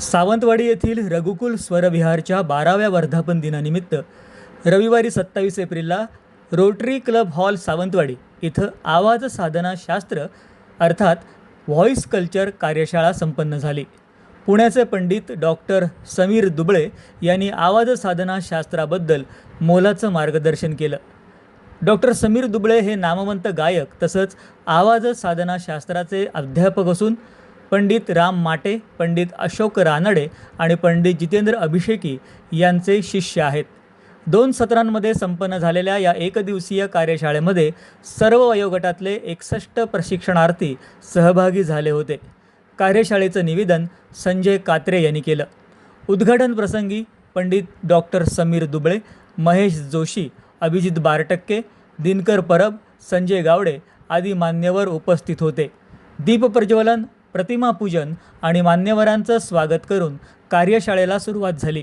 सावंतवाडी येथील रघुकुल स्वरविहारच्या बाराव्या वर्धापन दिनानिमित्त रविवारी सत्तावीस एप्रिलला रोटरी क्लब हॉल सावंतवाडी इथं आवाज साधना शास्त्र अर्थात व्हॉइस कल्चर कार्यशाळा संपन्न झाली. पुण्याचे पंडित डॉक्टर समीर दुबळे यांनी आवाज साधना शास्त्राबद्दल मोलाचं मार्गदर्शन केलं. डॉक्टर समीर दुबळे हे नामवंत गायक तसंच आवाज साधना शास्त्राचे अध्यापक असून पंडित राम माटे पंडित अशोक रानडे आणि पंडित जितेंद्र अभिषेकी यांचे शिष्य आहेत. दोन सत्रांमध्ये संपन्न झालेल्या या एकदिवसीय कार्यशाळेमध्ये सर्व वयोगटातले एकसष्ट प्रशिक्षणार्थी सहभागी झाले होते. कार्यशाळेचं निवेदन संजय कात्रे यांनी केलं. उद्घाटन प्रसंगी पंडित डॉक्टर समीर दुबळे महेश जोशी अभिजित बारटक्के दिनकर परब संजय गावडे आदी मान्यवर उपस्थित होते. दीपप्रज्वलन प्रतिमापूजन आणि मान्यवरांचं स्वागत करून कार्यशाळेला सुरुवात झाली.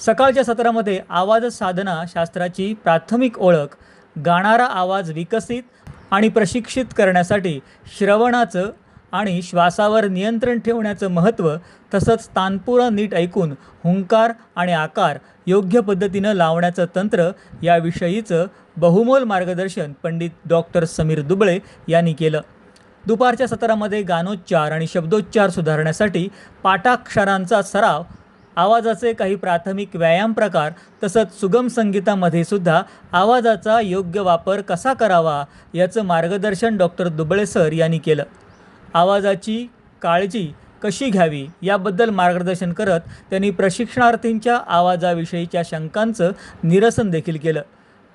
सकाळच्या सत्रामध्ये आवाज साधना शास्त्राची प्राथमिक ओळख गाणारा आवाज विकसित आणि प्रशिक्षित करण्यासाठी श्रवणाचं आणि श्वासावर नियंत्रण ठेवण्याचं महत्त्व तसंच तानपुरा नीट ऐकून हुंकार आणि आकार योग्य पद्धतीनं लावण्याचं तंत्र याविषयीचं बहुमोल मार्गदर्शन पंडित डॉक्टर समीर दुबळे यांनी केलं. दुपारच्या सत्रामध्ये गानोच्चार आणि शब्दोच्चार सुधारण्यासाठी पाठाक्षरांचा सराव आवाजाचे काही प्राथमिक व्यायाम प्रकार तसंच सुगम संगीतामध्ये सुद्धा आवाजाचा योग्य वापर कसा करावा याचं मार्गदर्शन डॉक्टर दुबळे सर यांनी केलं. आवाजाची काळजी कशी घ्यावी याबद्दल मार्गदर्शन करत त्यांनी प्रशिक्षणार्थींच्या आवाजाविषयीच्या शंकांचं निरसन देखील केलं.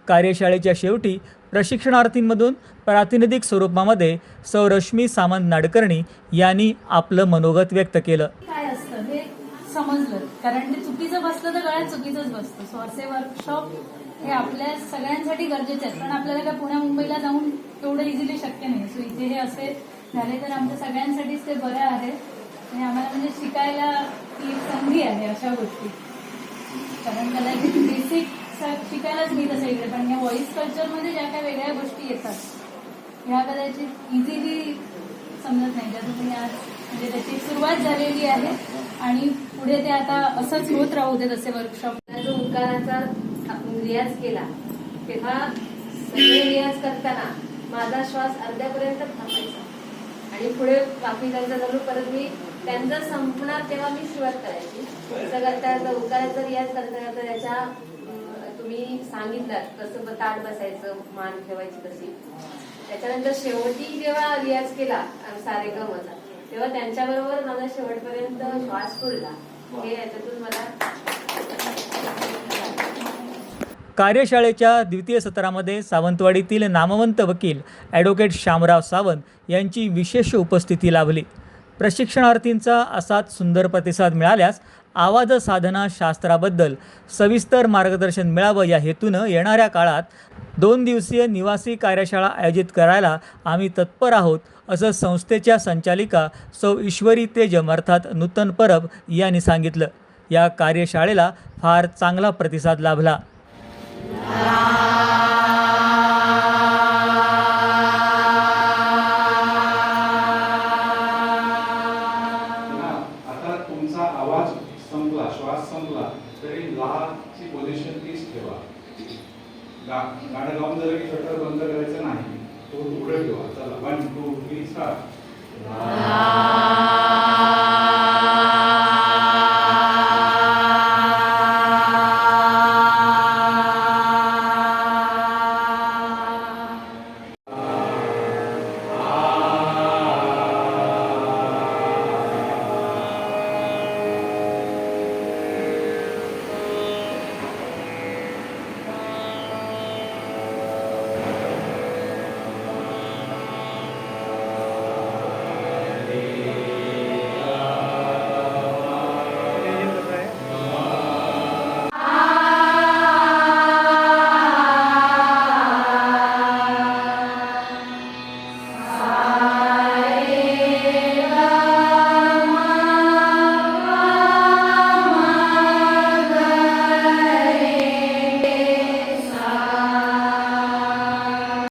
कार्यशाळेच्या शेवटी प्रशिक्षणार्थींमधून प्रातिनिधिक स्वरूपामध्ये सौ रश्मी सामंत नाडकर्णी यांनी आपलं मनोगत व्यक्त केलं. काय असतं? हे समजलं. कारण ते चुकीचं बसलं तर गळ्यात चुकीचंच बसतं. सो असे वर्कशॉप हे आपल्या सगळ्यांसाठी गरजेचे आहेत पण आपल्याला काय पुण्या मुंबईला जाऊन तेवढं इझिली शक्य नाही. सो इथे हे असे झाले तर आमच्या सगळ्यांसाठीच ते बरं आहे. आणि आम्हाला म्हणजे शिकायला ती संधी आहे अशा गोष्टी. कारण कदाचित बेसिक शिकायलाच मिळत असेल इकडे. पण या व्हॉइस कल्चरमध्ये ज्या काही वेगळ्या गोष्टी येतात ह्या कदाचित इझिली समजत नाही. ज्या तुम्ही आज म्हणजे त्याची सुरुवात झालेली आहे आणि पुढे ते आता असंच होत राहू देत असे वर्कशॉप जो उकाराचा आपण रियाज केला तेव्हा सगळे रियाज करताना माझा श्वास अर्ध्यापर्यंत थांबायचा. आणि पुढे बाकी त्यांचा झालो परत मी त्यांचा संपणार तेव्हा मी सुरुवात करायची. असं करता उकाराचा रियाज करता करता त्याच्या तुम्ही सांगितलं कसं ताट बसायचं मान ठेवायची कशी त्याच्यानंतर शेवटी जेव्हा रियाज केला सारे गमचा तेव्हा त्यांच्याबरोबर माझा शेवटपर्यंत श्वास पुरला हे याच्यातून मला कार्यशाळेच्या द्वितीय सत्रामध्ये सावंतवाडीतील नामवंत वकील ॲडव्होकेट श्यामराव सावंत यांची विशेष उपस्थिती लाभली. प्रशिक्षणार्थींचा असाच सुंदर प्रतिसाद मिळाल्यास आवाज साधना शास्त्राबद्दल सविस्तर मार्गदर्शन मिळावं या हेतूनं येणाऱ्या काळात दोन दिवसीय निवासी कार्यशाळा आयोजित करायला आम्ही तत्पर आहोत असं संस्थेच्या संचालिका सौ ईश्वरी तेजम अर्थात नूतन परब यांनी सांगितलं. या कार्यशाळेला फार चांगला प्रतिसाद लाभला. पोझिशन तीच ठेवा. गा गाणं गाऊन जर की शटर बंद करायचं नाही तो पुढे ठेवा. चला वन टू थ्री स्टार्ट